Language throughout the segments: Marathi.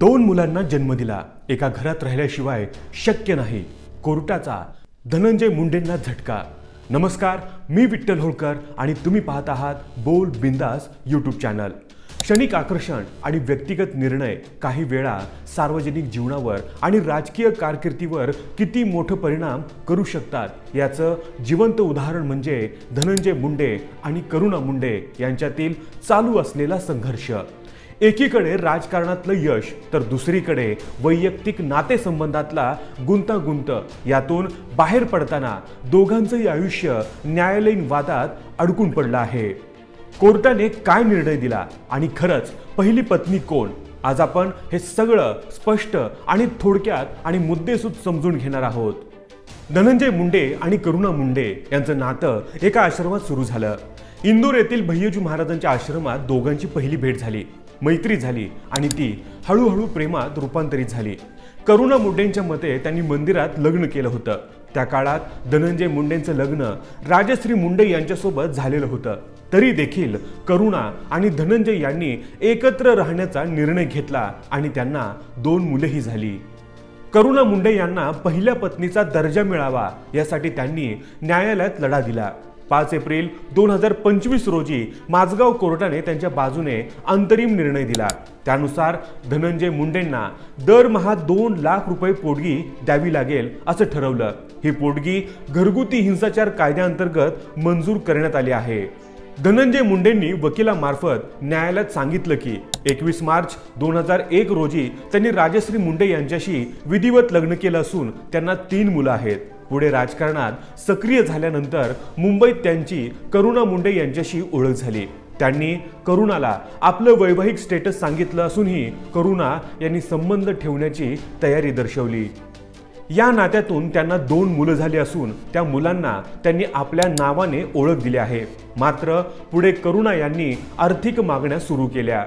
दोन मुलांना जन्म दिला. एका घरात राहिल्याशिवाय शक्य नाही. कोर्टाचा धनंजय मुंडेंना झटका. नमस्कार मी विठ्ठल होळकर आणि तुम्ही पाहत आहात बोल बिंदास यूट्यूब चॅनल क्षणिक आकर्षण आणि व्यक्तिगत निर्णय काही वेळा सार्वजनिक जीवनावर आणि राजकीय कारकिर्दीवर किती मोठं परिणाम करू शकतात? याचं जिवंत उदाहरण म्हणजे धनंजय मुंडे आणि करुणा मुंडे यांच्यातील चालू असलेला संघर्ष. एकीकडे राजकारणातलं यश तर दुसरीकडे वैयक्तिक नातेसंबंधातला गुंतागुंत. यातून बाहेर पडताना दोघांचंही आयुष्य न्यायालयीन वादात अडकून पडलं आहे. कोर्टाने काय निर्णय दिला? आणि खरंच पहिली पत्नी कोण? आज आपण हे सगळं स्पष्ट आणि थोडक्यात आणि मुद्देसूद समजून घेणार आहोत. धनंजय मुंडे आणि करुणा मुंडे यांचं नातं एका आश्रमात सुरू झालं. इंदूर येथील भैय्यजी महाराजांच्या आश्रमात दोघांची पहिली भेट झाली. मैत्री झाली आणि ती हळूहळू प्रेमात रूपांतरित झाली. करुणा मुंडेंच्या मते त्यांनी मंदिरात लग्न केलं होतं. त्या काळात धनंजय मुंडेंचं लग्न राजश्री मुंडे यांच्यासोबत झालेलं होतं. तरी देखील करुणा आणि धनंजय यांनी एकत्र राहण्याचा निर्णय घेतला आणि त्यांना दोन मुलंही झाली. करुणा मुंडे यांना पहिल्या पत्नीचा दर्जा मिळावा यासाठी त्यांनी न्यायालयात लढा दिला. पाच एप्रिल दोन हजार पंचवीस रोजी माझगाव कोर्टाने त्यांच्या बाजूने अंतरिम निर्णय दिला. त्यानुसार धनंजय मुंडेंना दरमहा दोन लाख रुपये पोटगी द्यावी लागेल असं ठरवलं. ही पोटगी घरगुती हिंसाचार कायद्याअंतर्गत मंजूर करण्यात आली आहे. धनंजय मुंडेंनी वकिलामार्फत न्यायालयात सांगितलं की एकवीस मार्च दोन हजार एक रोजी त्यांनी राजश्री मुंडे यांच्याशी विधिवत लग्न केलं असून त्यांना तीन मुलं आहेत. पुढे राजकारणात सक्रिय झाल्यानंतर मुंबईत त्यांची करुणा मुंडे यांच्याशी ओळख झाली. त्यांनी करुणाला आपलं वैवाहिक स्टेटस सांगितलं असूनही करुणा यांनी संबंध ठेवण्याची तयारी दर्शवली. या नात्यातून त्यांना दोन मुलं झाली असून त्या मुलांना त्यांनी आपल्या नावाने ओळख दिली आहे. मात्र पुढे करुणा यांनी आर्थिक मागण्या सुरू केल्या.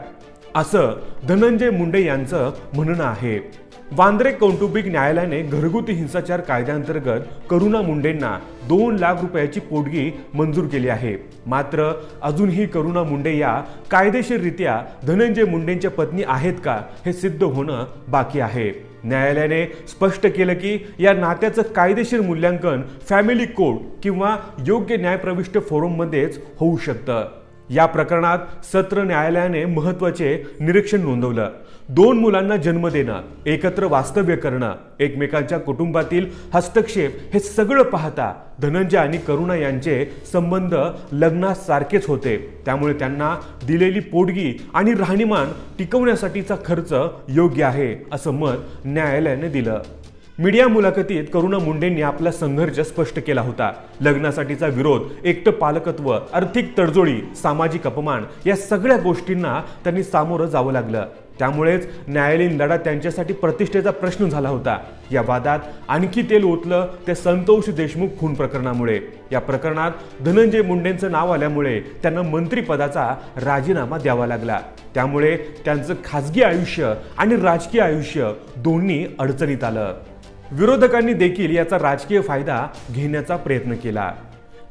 असं धनंजय मुंडे यांचं म्हणणं आहे. वांद्रे कौटुंबिक न्यायालयाने घरगुती हिंसाचार कायद्याअंतर्गत करुणा मुंडेंना दोन लाख रुपयाची पोटगी मंजूर केली आहे. मात्र अजूनही करुणा मुंडे या कायदेशीररित्या धनंजय मुंडेंच्या पत्नी आहेत का हे सिद्ध होणं बाकी आहे. न्यायालयाने स्पष्ट केलं की या नात्याचं कायदेशीर मूल्यांकन फॅमिली कोर्ट किंवा योग्य न्यायप्रविष्ट फोरममध्येच होऊ शकतं. या प्रकरणात सत्र न्यायालयाने महत्त्वाचे निरीक्षण नोंदवलं. दोन मुलांना जन्म देणं एकत्र वास्तव्य करणं एकमेकांच्या कुटुंबातील हस्तक्षेप हे सगळं पाहता धनंजय आणि करुणा यांचे संबंध लग्नासारखेच होते. त्यामुळे त्यांना दिलेली पोटगी आणि राहणीमान टिकवण्यासाठीचा खर्च योग्य आहे असं मत न्यायालयाने दिलं. मीडिया मुलाखतीत करुणा मुंडेंनी आपला संघर्ष स्पष्ट केला होता. लग्नासाठीचा विरोध एकटं पालकत्व आर्थिक तडजोडी सामाजिक अपमान या सगळ्या गोष्टींना त्यांनी सामोरं जावं लागलं. त्यामुळेच न्यायालयीन लढा त्यांच्यासाठी प्रतिष्ठेचा प्रश्न झाला होता. या वादात आणखी तेल ओतलं ते संतोष देशमुख खून प्रकरणामुळे. या प्रकरणात धनंजय मुंडेंचं नाव आल्यामुळे त्यांना मंत्रिपदाचा राजीनामा द्यावा लागला. त्यामुळे त्यांचं खासगी आयुष्य आणि राजकीय आयुष्य दोन्ही अडचणीत आलं. विरोधकांनी देखील याचा राजकीय फायदा घेण्याचा प्रयत्न केला.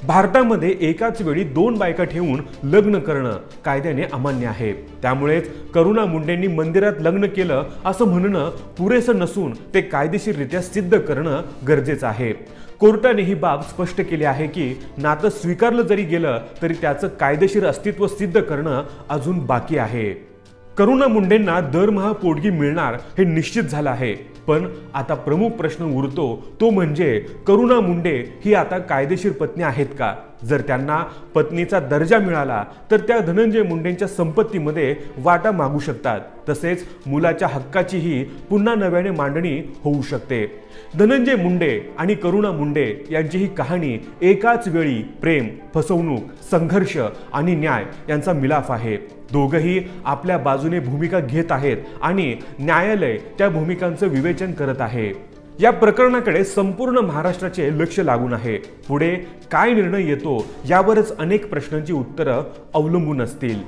भारतामध्ये एकाच वेळी दोन बायका ठेवून लग्न करणं कायद्याने अमान्य आहे. त्यामुळेच करुणा मुंडेंनी मंदिरात लग्न केलं असं म्हणणं पुरेसं नसून ते कायदेशीररित्या सिद्ध करणं गरजेचं आहे. कोर्टाने ही बाब स्पष्ट केली आहे की नातं स्वीकारलं जरी गेलं तरी त्याचं कायदेशीर अस्तित्व सिद्ध करणं अजून बाकी आहे. करुणा मुंडेंना दरमहा पोटगी मिळणार हे निश्चित झालं आहे. पण आता प्रमुख प्रश्न उरतो तो म्हणजे करुणा मुंडे ही आता कायदेशीर पत्नी आहेत का? जर त्यांना पत्नीचा दर्जा मिळाला तर त्या धनंजय मुंडेंच्या संपत्तीमध्ये वाटा मागू शकतात. तसेच मुलाच्या हक्काचीही पुन्हा नव्याने मांडणी होऊ शकते. धनंजय मुंडे आणि करुणा मुंडे यांची ही कहाणी एकाच वेळी प्रेम फसवणूक संघर्ष आणि न्याय यांचा मिलाफ आहे. दोघंही आपल्या बाजूने भूमिका घेत आहेत आणि न्यायालय त्या भूमिकांचं विवेचन करत आहे. या प्रकरणाकडे संपूर्ण महाराष्ट्राचे लक्ष लागून आहे. पुढे काय निर्णय येतो यावरच अनेक प्रश्नांची उत्तरं अवलंबून असतील.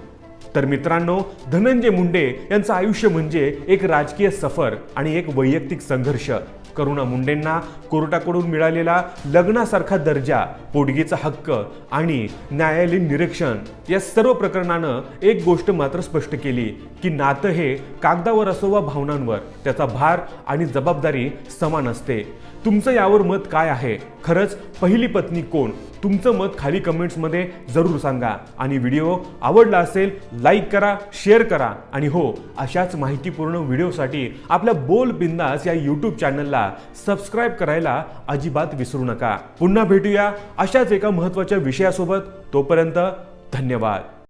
तर मित्रांनो धनंजय मुंडे यांचं आयुष्य म्हणजे एक राजकीय सफर आणि एक वैयक्तिक संघर्ष. करुणा मुंडेंना कोर्टाकडून मिळालेला लग्नासारखा दर्जा पोटगीचा हक्क आणि न्यायालयीन निरीक्षण या सर्व प्रकरणानं एक गोष्ट मात्र स्पष्ट केली की नातं हे कागदावर असो वा भावनांवर त्याचा भार आणि जबाबदारी समान असते. तुमचं यावर मत काय आहे? खरंच पहिली पत्नी कोण? तुमचं मत खाली कमेंट्समध्ये जरूर सांगा. आणि व्हिडिओ आवडला असेल लाईक करा शेअर करा. आणि हो अशाच माहितीपूर्ण व्हिडिओसाठी आपल्या बोल बिंदास या यूट्यूब चॅनलला सबस्क्राईब करायला अजिबात विसरू नका. पुन्हा भेटूया अशाच एका महत्त्वाच्या विषयासोबत. तोपर्यंत धन्यवाद.